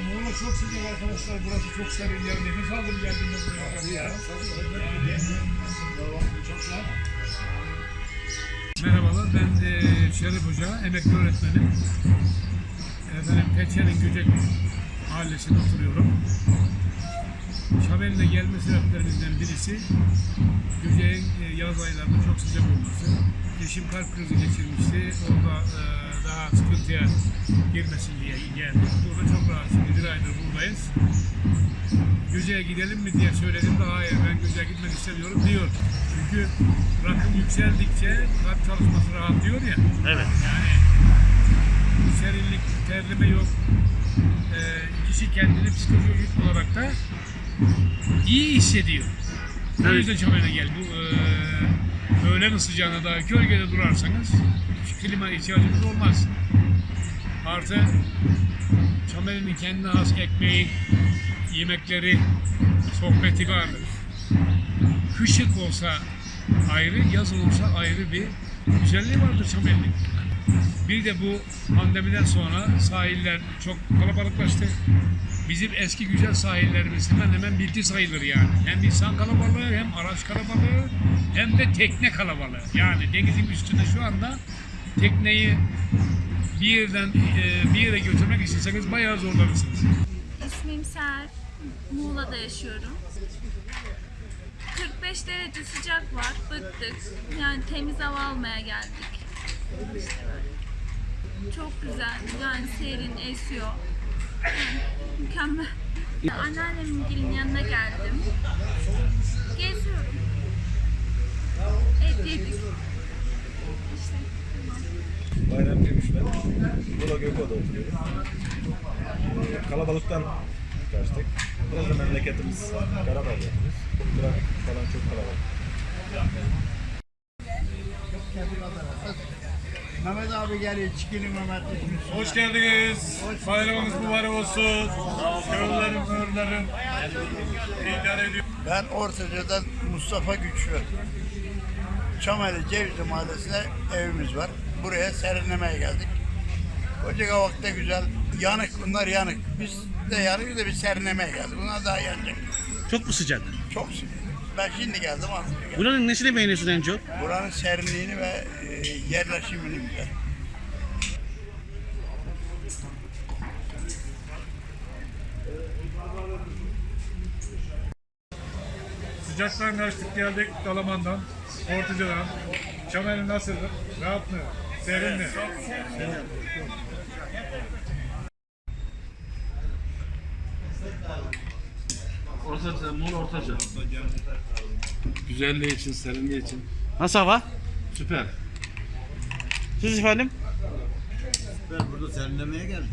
Muğla çok sıcak arkadaşlar. Burası çok serin yer. Nefes aldım geldiğimde buraya. Ya. Merhabalar, ben e, Şerif Hoca, emekli öğretmenim. Efendim, Peçe'nin Göcek mahallesinde oturuyorum. Şaben'le gelme sebeplerimizden birisi Göcek'in e, yaz aylarında çok sıcak olması. Eşim kalp krizi geçirmişti. Orada e, daha sıkıntıya girmesin diye geldik. Burada çok rahat şimdi bir aydır buradayız. Göcek'e gidelim mi diye söyledim de hayır ben Göcek'e gitmek istemiyorum diyor. Çünkü rakım yükseldikçe kalp çalışması rahatlıyor ya. Evet. Yani serinlik, terleme yok. Ee, kişi kendini psikolojik olarak da iyi hissediyor. O Evet. yüzden Çamay'a gel. Bu e, öğlen sıcağına da gölgede durarsanız klima ihtiyacınız olmaz. Artı Çamay'ın kendine has ekmeği, yemekleri, sohbeti vardır. Kışık olsa ayrı, yazın olsa ayrı bir güzelliği vardır Çamay'ın. Bir de bu pandemiden sonra sahiller çok kalabalıklaştı. Bizim eski güzel sahillerimiz hemen hemen bitti sayılır yani. Hem insan kalabalığı hem araç kalabalığı hem de tekne kalabalığı. Yani denizin üstünde şu anda tekneyi bir yerden e, bir yere götürmek isteseniz bayağı zorlanırsınız. İsmim Ser. Muğla'da yaşıyorum. 45 derece sıcak var. Bıktık. Yani temiz hava almaya geldik. Çok güzel. Yani serin esiyor. Mükemmel. Anneannemin gelin yanına geldim. Geziyorum. Et yedik. İşte. Bayram Gümüş ben. Bula Göko'da oturuyorum. Ee, Kalabalıktan kaçtık. Biraz da memleketimiz Karabağ yapıyoruz. Trafik falan çok kalabalık. Mehmet abi geliyor, çikili Mehmet. Hoş geldiniz. Bayramınız mübarek olsun. Köylülerim, köylülerim. İdare ediyor. Ben Ortaca'dan Mustafa Güçlü. Çameli Cevizli Mahallesi'ne evimiz var. Buraya serinlemeye geldik. Koca Kavak'ta güzel. Yanık, bunlar yanık. Biz de yanık da bir serinlemeye geldik. Bunlar daha yanacak. Çok mu sıcak? Çok sıcak. Ben şimdi geldim, az önce geldim. Buranın nesini beğeniyorsun en çok? Buranın serinliğini ve e, yerleşimini güzel. Sıcaktan kaçtık geldik Dalaman'dan, Ortuca'dan. Çamer'in nasıldı? Rahat mı? Serin mi? Ortaca, Muğla Ortaca. Güzelliği için, serinliği için. Nasıl hava? Süper. Siz efendim? Ben burada serinlemeye geldim.